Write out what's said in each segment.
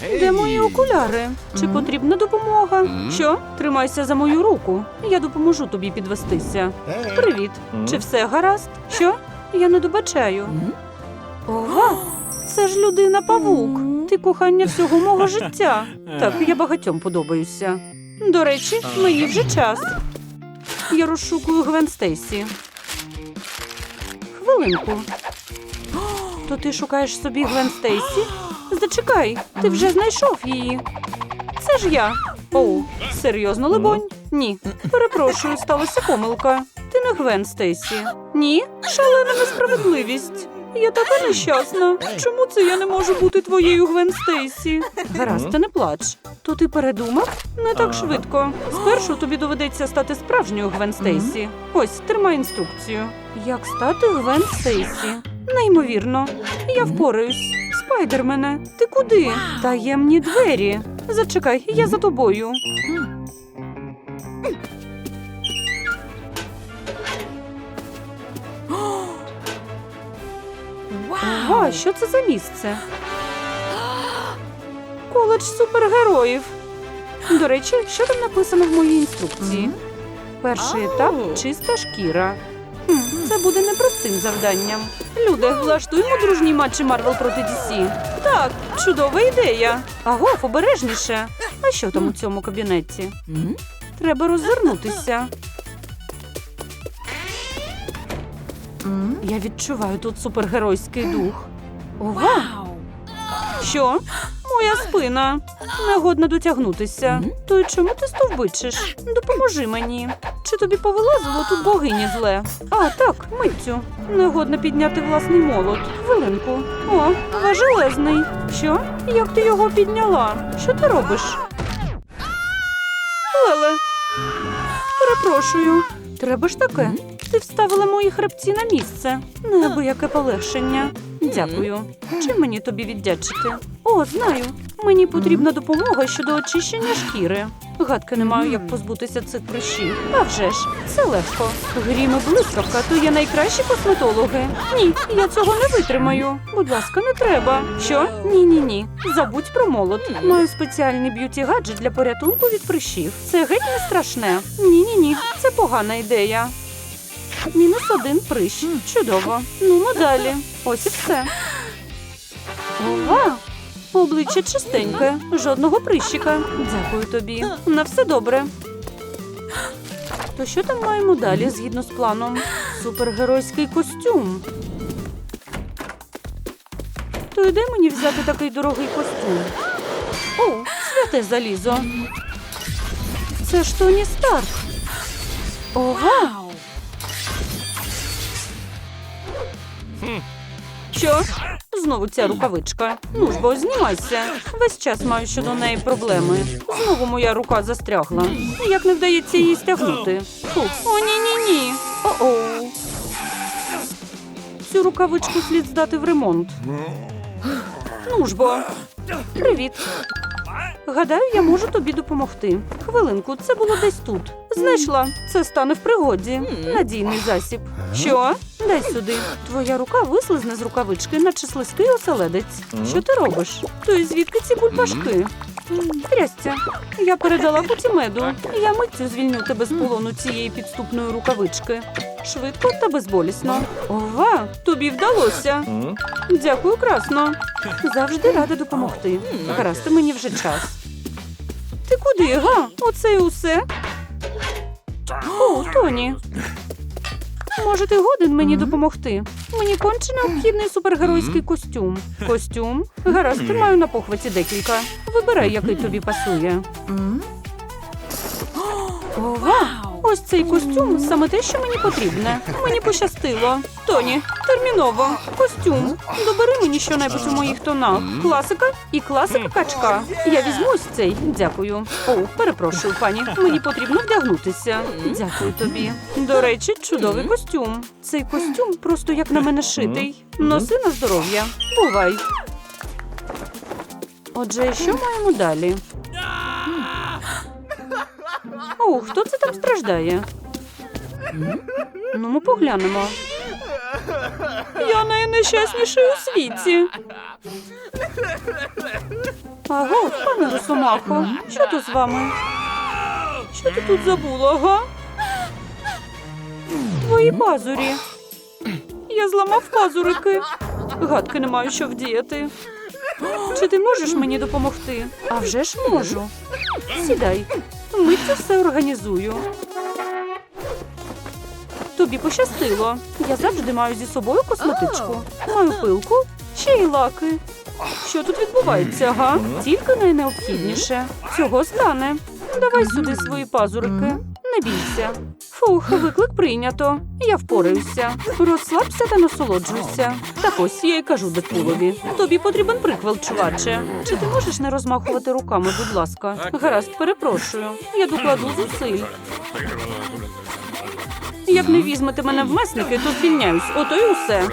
Де мої окуляри? Чи потрібна допомога? Що? Тримайся за мою руку. Я допоможу тобі підвестися. Привіт. Чи все гаразд? Що? Я не добачаю. Ова! Це ж людина павук. Ти кохання всього мого життя. Так, я багатьом подобаюся. До речі, мені вже час. Я розшукую Гвен Стейсі. Хвилинку. То ти шукаєш собі Гвен Стейсі? Зачекай, ти вже знайшов її. Це ж я. Оу, серйозно, либонь? Ні. Перепрошую, сталася помилка. Ти не Гвен Стейсі. Ні, шалена несправедливість. Я така нещасна. Чому це я не можу бути твоєю Гвен Стейсі? Гаразд, ти не плач. То ти передумав? Не так швидко. Спершу тобі доведеться стати справжньою Гвен Стейсі. Ось, тримай інструкцію. Як стати Гвен Стейсі? Неймовірно. Я впораюсь. Спайдермене, ти куди? Таємні двері. Зачекай, я за тобою. Ага, що це за місце? Коледж супергероїв. До речі, що там написано в моїй інструкції? Перший етап чиста шкіра. Це буде непростим завданням. Люди, влаштуємо дружні матчі Марвел проти DC. Так, чудова ідея. Агов, обережніше. А що там у цьому кабінеті? Треба роззирнутися. Я відчуваю тут супергеройський дух. Ова! Що? Моя спина. Негодна дотягнутися. То й чому ти стовбичиш? Допоможи мені. Чи тобі повилазило тут богині зле? А, так, митцю. Негодна підняти власний молот. Хвилинку. О, важелезний. Що? Як ти його підняла? Що ти робиш? Леле. Перепрошую. Треба ж таке. Ти вставила мої хребці на місце. Неабияке полегшення. Дякую. Чим мені тобі віддячити? О, знаю. Мені потрібна допомога щодо очищення шкіри. Гадки не маю, як позбутися цих прищів. А вже ж, це легко. Грім і блискавка, то є найкращі косметологи. Ні, я цього не витримаю. Будь ласка, не треба. Що? Ні, ні, ні. Забудь про молот. Маю спеціальний б'юті гаджет для порятунку від прищів. Це геть не страшне. Ні, ні, ні. Це погана ідея. Мінус один прищ. Чудово. Ну, ми далі. Ось і все. Ова! Обличчя чистеньке, жодного прищика. Дякую тобі. На все добре. То що там маємо далі згідно з планом? Супергеройський костюм. То де мені взяти такий дорогий костюм? О, святе залізо. Це ж Тоні Старк. Ова! Що? Знову ця рукавичка. Ну ж бо, знімайся. Весь час маю щодо неї проблеми. Знову моя рука застрягла. Як не вдається її стягнути. О, ні, ні, ні. О-оу. Цю рукавичку слід здати в ремонт. Ну ж бо. Привіт. Гадаю, я можу тобі допомогти. Хвилинку, це було десь тут. Знайшла. Це стане в пригоді. Надійний засіб. Що? Дай сюди. Твоя рука вислизне з рукавички, наче слизький оселедець. Що ти робиш? То й звідки ці бульбашки? Трясця. Я передала Путімеду. Я миттю звільню тебе з полону цієї підступної рукавички. Швидко та безболісно. Ова, тобі вдалося. Дякую, красно. Завжди рада допомогти. Гаразд, мені вже час. Ти куди, га? Оце і усе? О, Тоні. Може, ти годен мені допомогти? Мені конче необхідний супергеройський костюм. Костюм? Гаразд, маю на похваті декілька. Вибирай, який тобі пасує. Ось цей костюм саме те, що мені потрібне. Мені пощастило. Тоні, терміново. Костюм. Добери мені щонебудь у моїх тонах. Класика і класика качка. Я візьму ось цей. Дякую. О, перепрошую, пані. Мені потрібно вдягнутися. Дякую тобі. До речі, чудовий костюм. Цей костюм просто як на мене шитий. Носи на здоров'я. Бувай. Отже, що маємо далі? О, хто це там страждає? Ну, ми поглянемо. Я найнещасніший у світі. Аго, пане Росомахо, що тут з вами? Що ти тут забула, га? Твої пазурі. Я зламав пазурики. Гадки не маю, що вдіяти. Чи ти можеш мені допомогти? А вже ж можу. Сідай. Миттю все організую. Тобі пощастило. Я завжди маю зі собою косметичку. Маю пилку, ще й лаки. Що тут відбувається, га? Тільки найнеобхідніше. Цього стане. Давай сюди свої пазурики. Не бійся. Фух, виклик прийнято. Я впораюся. Розслабся та насолоджуйся. Так ось я й кажу Дедпулові. Тобі потрібен приквел, чуваче. Чи ти можеш не розмахувати руками, будь ласка? Гаразд, перепрошую. Я докладу зусиль. Як не візьмете мене в месники, то звільняюсь. Ото й усе.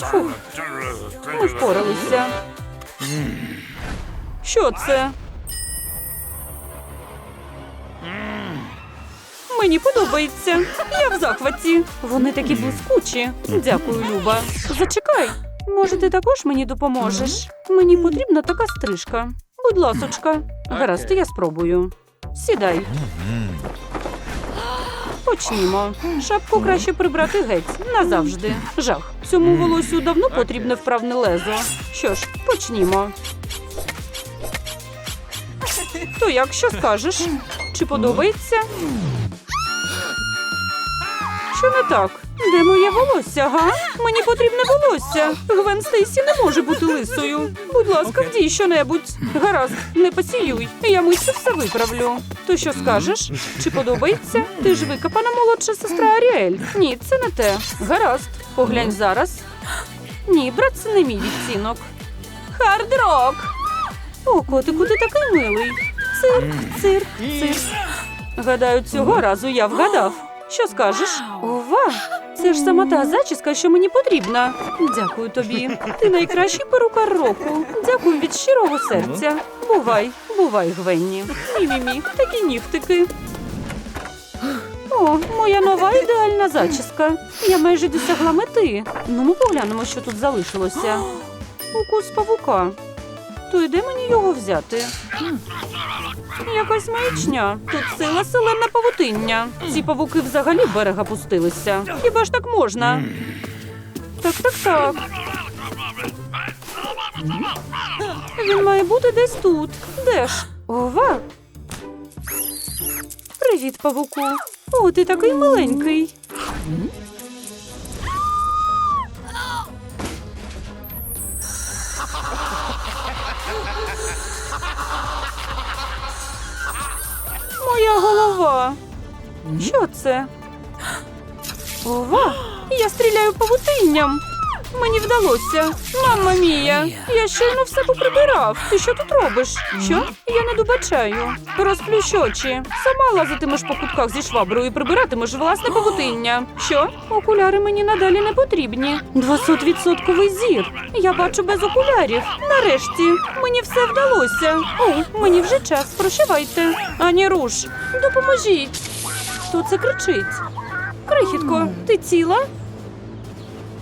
Фух, ми впоралися. Що це? Мені подобається. Я в захваті. Вони такі блискучі. Дякую, Люба. Зачекай. Може, ти також мені допоможеш? Мені потрібна така стрижка. Будь ласочка. Гаразд, я спробую. Сідай. Почнімо. Шапку краще прибрати геть назавжди. Жах. Цьому волосю давно потрібне вправне лезо. Що ж, почнімо. То як що скажеш? Чи подобається? Що не так? Де моє волосся, га? Мені потрібне волосся. Гвен Стейсі не може бути лисою. Будь ласка, вдій щонебудь. Гаразд, не посілюй. Я миттю все виправлю. То що скажеш? Чи подобається? Ти ж викопана молодша сестра Аріель. Ні, це не те. Гаразд, поглянь зараз. Ні, брат, це не мій відцінок. Хард-рок! О, котику, ти такий милий. Цирк, цирк, цирк. Гадаю, цього разу я вгадав. Що скажеш? Ова! Це ж сама та зачіска, що мені потрібна. Дякую тобі. Ти найкращий перукар року. Дякую від щирого серця. Бувай, бувай, Гвенні. Мі-мі-мі, такі нігтики. О, моя нова ідеальна зачіска. Я майже досягла мети. Ну, ми поглянемо, що тут залишилося. Укус павука. То йде мені його взяти? Якась маячня. Тут сила селена павутиння. Ці павуки взагалі берега пустилися. Хіба ж так можна? Так, так, так. Він має бути десь тут. Де ж? Ова. Привіт, павуку. О, ти такий миленький. Моя голова. Що це? Ова! Я стріляю павутинням. Мені вдалося. Мамма мія, я щойно все поприбирав. Ти що тут робиш? Що? Я не добачаю. Розплющ очі. Сама лазитимеш по кутках зі шваброю і прибиратимеш власне павутиння. Що? Окуляри мені надалі не потрібні. 200% зір. Я бачу без окулярів. Нарешті мені все вдалося. О, мені вже час. Прощавайте. Ані руш, допоможіть. Хто це кричить? Крихітко, ти ціла?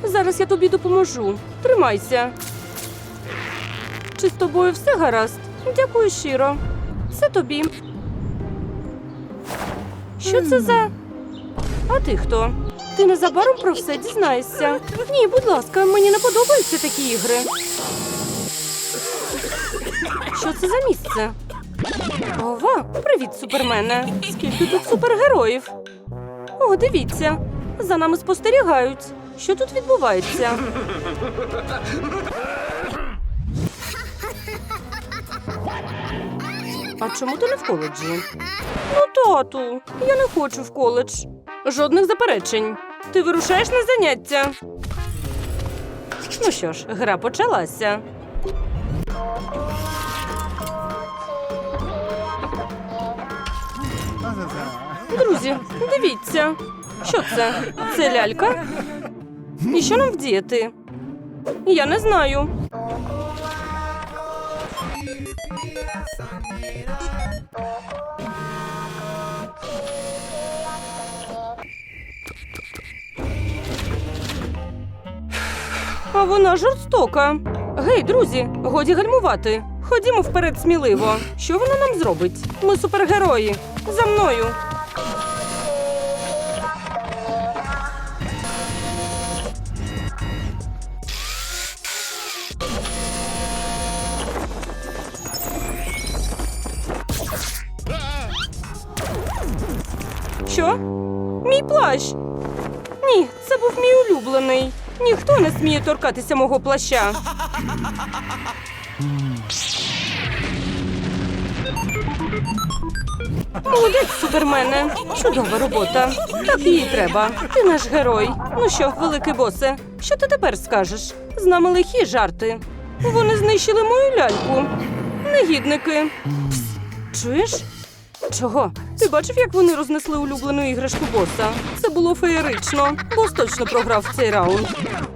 Зараз я тобі допоможу. Тримайся. Чи з тобою все гаразд? Дякую щиро. Це тобі. Що це за. А ти хто? Ти незабаром про все дізнаєшся. Ні, будь ласка, мені не подобаються такі ігри. Що це за місце? Ова, привіт, супермене. Скільки тут супергероїв? О, дивіться, за нами спостерігають. Що тут відбувається? А чому ти не в коледжі? Ну, тату, я не хочу в коледж. Жодних заперечень. Ти вирушаєш на заняття. Ну що ж, гра почалася. Друзі, дивіться. Що це? Це лялька? І що нам вдіяти? Я не знаю. А вона жорстока. Гей, друзі, годі гальмувати. Ходімо вперед сміливо. Що вона нам зробить? Ми супергерої. За мною. Що? Мій плащ. Ні, це був мій улюблений. Ніхто не сміє торкатися мого плаща. Молодець, супермене. Чудова робота. Так їй треба. Ти наш герой. Ну що, великий босе, що ти тепер скажеш? З нами лихі жарти. Вони знищили мою ляльку. Негідники. Пс, чуєш? Чого? Ти бачив, як вони рознесли улюблену іграшку боса? Це було феєрично. Бос точно програв цей раунд.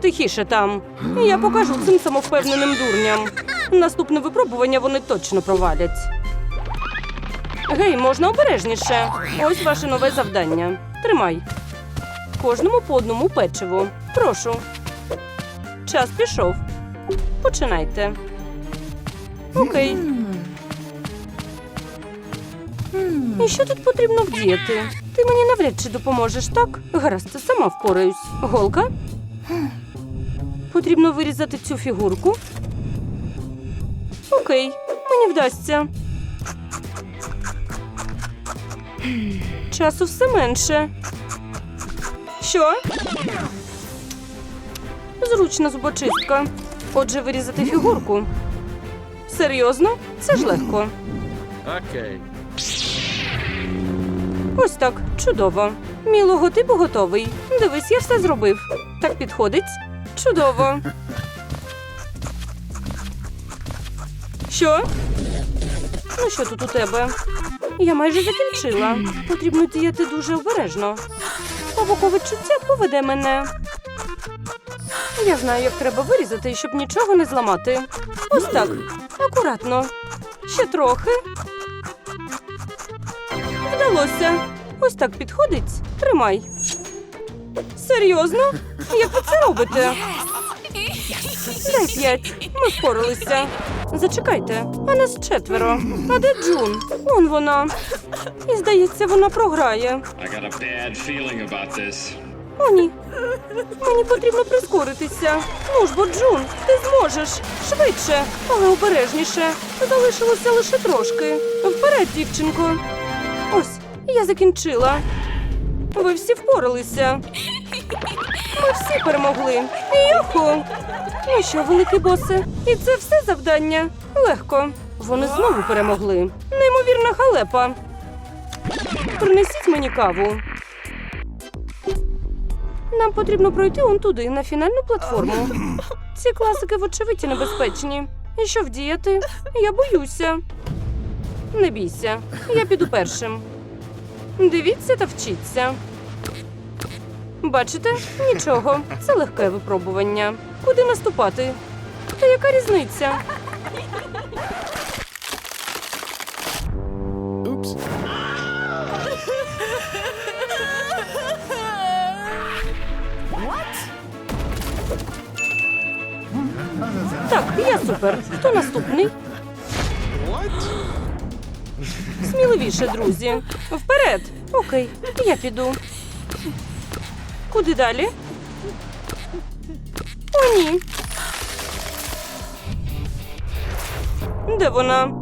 Тихіше там. Я покажу цим самовпевненим дурням. Наступне випробування вони точно провалять. Гей, можна обережніше. Ось ваше нове завдання. Тримай. Кожному по одному печиво. Прошу. Час пішов. Починайте. Окей. І що тут потрібно вдіяти? Ти мені навряд чи допоможеш, так? Гаразд, це сама впораюсь. Голка? Потрібно вирізати цю фігурку. Окей, мені вдасться. Часу все менше. Що? Зручна зубочистка. Отже, вирізати фігурку. Серйозно? Це ж легко. Okay. Ось так, чудово. Мій логотип готовий. Дивись, я все зробив. Так підходить? Чудово. Що? Ну, що тут у тебе? Я майже закінчила. Потрібно діяти дуже обережно. Павукове чуття поведе мене. Я знаю, як треба вирізати, щоб нічого не зламати. Ось так. Акуратно. Ще трохи. Вдалося. Ось так підходить. Тримай. Серйозно? Як ви це робите? Дай п'ять. Ми впоралися. Зачекайте, а нас четверо. А де Джун? Он вона. І здається, вона програє. О, ні. Мені потрібно прискоритися. Ну ж бо, Джун, ти зможеш. Швидше, але обережніше. Залишилося лише трошки. Вперед, дівчинко. Ось, я закінчила. Ви всі впоралися. Ми всі перемогли. Юху! Ну що, великий босе, і це все завдання? Легко. Вони знову перемогли. Неймовірна халепа. Принесіть мені каву. Нам потрібно пройти он туди, на фінальну платформу. Ці класики, вочевидь, небезпечні. І що вдіяти? Я боюся. Не бійся, я піду першим. Дивіться та вчіться. Бачите? Нічого. Це легке випробування. Куди наступати? Та яка різниця? Oops. Так, я супер. Хто наступний? Сміливіше, друзі. Вперед. Окей, я піду. Куди далі? О, ні. Де вона?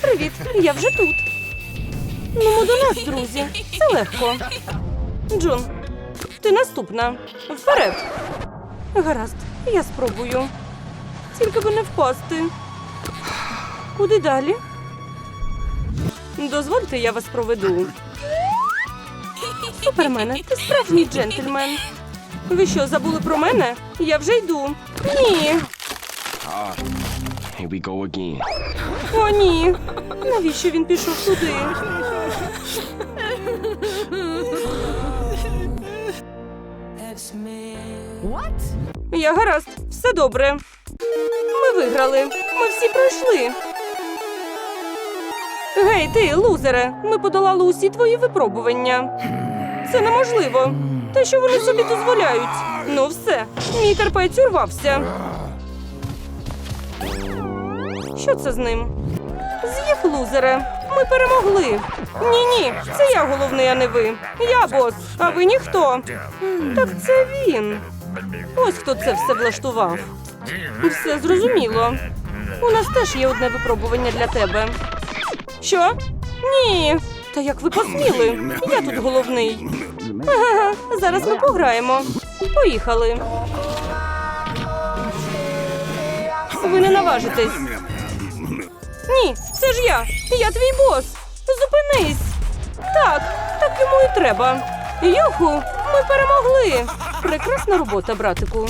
Привіт, я вже тут. Ну, до нас, друзі. Це легко. Джун, ти наступна. Вперед. Гаразд, я спробую. Тільки би не впасти. Куди далі? Дозвольте, я вас проведу. Супермене, ти справжній джентльмен. Ви що, забули про мене? Я вже йду. Ні. Here we go again. О, ні. Навіщо він пішов туди? Я гаразд, все добре. Ми виграли. Ми всі пройшли. Гей, ти, лузере, ми подолали усі твої випробування. Це неможливо. Та що вони собі дозволяють? Ну все, мій терпець урвався. Що це з ним? З'їв лузере. Ми перемогли. Ні, ні, це я головний, а не ви. Я бос, а ви ніхто. Так це він. Ось хто це все влаштував. Все зрозуміло. У нас теж є одне випробування для тебе. Що? Ні. Та як ви посміли? Я тут головний. Зараз ми пограємо. Поїхали. Ви не наважитесь. Ні, це ж я. Я твій бос. Зупинись. Так, так йому і треба. Юху, ми перемогли. Прекрасна робота, братику.